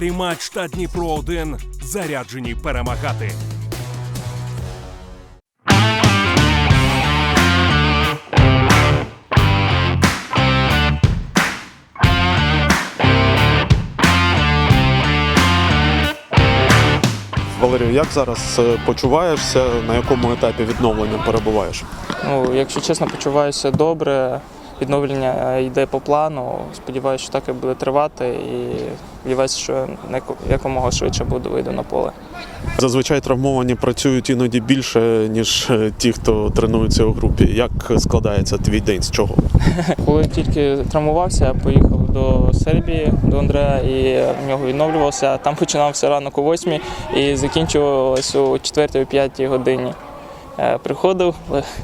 Парі матч та Дніпро 1 заряджені перемагати. Валерію, як зараз е, почуваєшся? На якому етапі відновлення перебуваєш? Ну, якщо чесно, почуваюся добре. Відновлення е, йде по плану. Сподіваюся, що так і буде тривати. І сподіваюся, що якомога швидше буду вийду на поле. Зазвичай травмовані працюють іноді більше, ніж е, ті, хто тренується у групі. Як складається твій день? З чого? Коли тільки травмувався, я поїхав до Сербії, до Андрея, і в нього відновлювався. Там починався ранок о 8 і закінчувалося о 4-5 годині. Е, Приходив,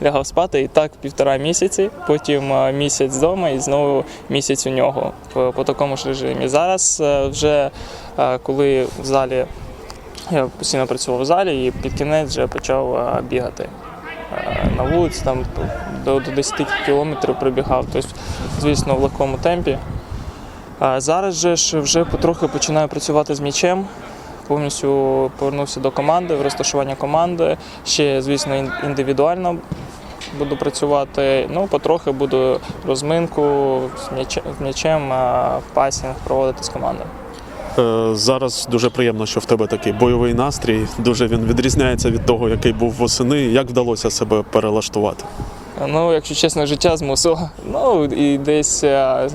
лягав спати і так півтора місяці, потім е, місяць вдома і знову місяць у нього по, такому ж режимі. Зараз е, вже е, коли в залі я постійно працював в залі і під кінець вже почав е, бігати е, на вулиці, там до, до 10 кілометрів прибігав, тобто, звісно, в легкому темпі. Зараз же вже потрохи починаю працювати з м'ячем. Повністю повернувся до команди, в розташування команди. Ще, звісно, індивідуально буду працювати. Ну, потрохи буду розминку з м'ячем, пасінг проводити з командою. Е, Зараз дуже приємно, що в тебе такий бойовий настрій. Дуже він відрізняється від того, який був восени. Як вдалося себе перелаштувати? Ну, якщо чесно, життя змусило. Ну і десь е,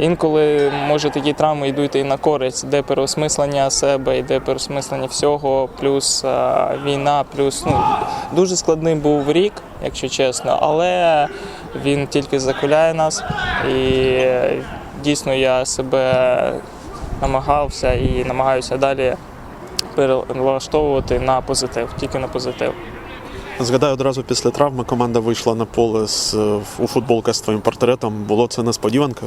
інколи може такі травми йдуть і на користь, де переосмислення себе, йде переосмислення всього, плюс е, війна, плюс ну дуже складний був рік, якщо чесно, але він тільки закаляє нас, і дійсно я себе намагався і намагаюся далі перелаштовувати на позитив, тільки на позитив. Згадаю, одразу після травми команда вийшла на поле з у футболка з твоїм портретом. Було це несподіванка?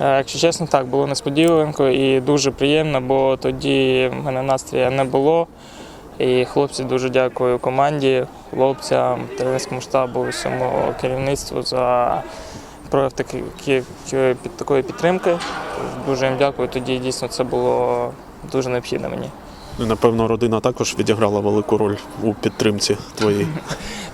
Е, Якщо чесно, так було несподіванко і дуже приємно, бо тоді в мене настрія не було. І хлопці дуже дякую команді, хлопцям, тренерському штабу, всьому керівництву за прояв під такої підтримки. Дуже їм дякую. Тоді дійсно це було дуже необхідно мені. Ну, Напевно, родина також відіграла велику роль у підтримці твоїй.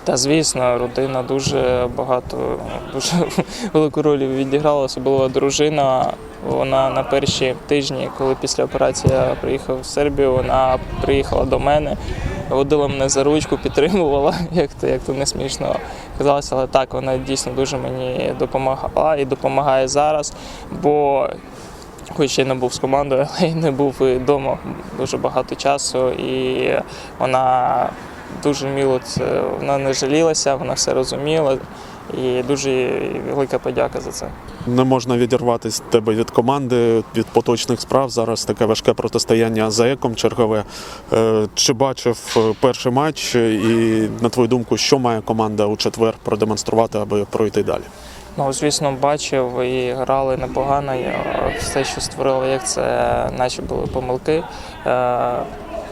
Та звісно, родина дуже багато, дуже велику роль відіграла, особливо дружина. Вона на перші тижні, коли після операції я приїхав в Сербію, вона приїхала до мене, водила мене за ручку, підтримувала, як то, як то не смішно казалося, але так, вона дійсно дуже мені допомагала і допомагає зараз. Бо хоч я не був з командою, але й не був і вдома дуже багато часу, і вона дуже мило це вона не жалілася, вона все розуміла. І дуже велика подяка за це. Не можна відірватися тебе від команди, від поточних справ. Зараз таке важке протистояння за еком чергове. Е, Чи бачив е, перший матч, і на твою думку, що має команда у четвер продемонструвати, аби пройти далі? Ну, звісно, бачив і грали непогано. Все, що створили, як це наші були помилки. Е,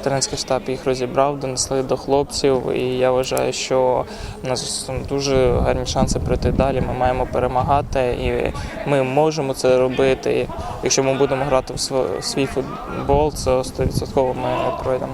Тренерський штаб їх розібрав, донесли до хлопців, і я вважаю, що у нас дуже гарні шанси пройти далі. Ми маємо перемагати, і ми можемо це робити. Якщо ми будемо грати в св- свій футбол, це 100% ми пройдемо.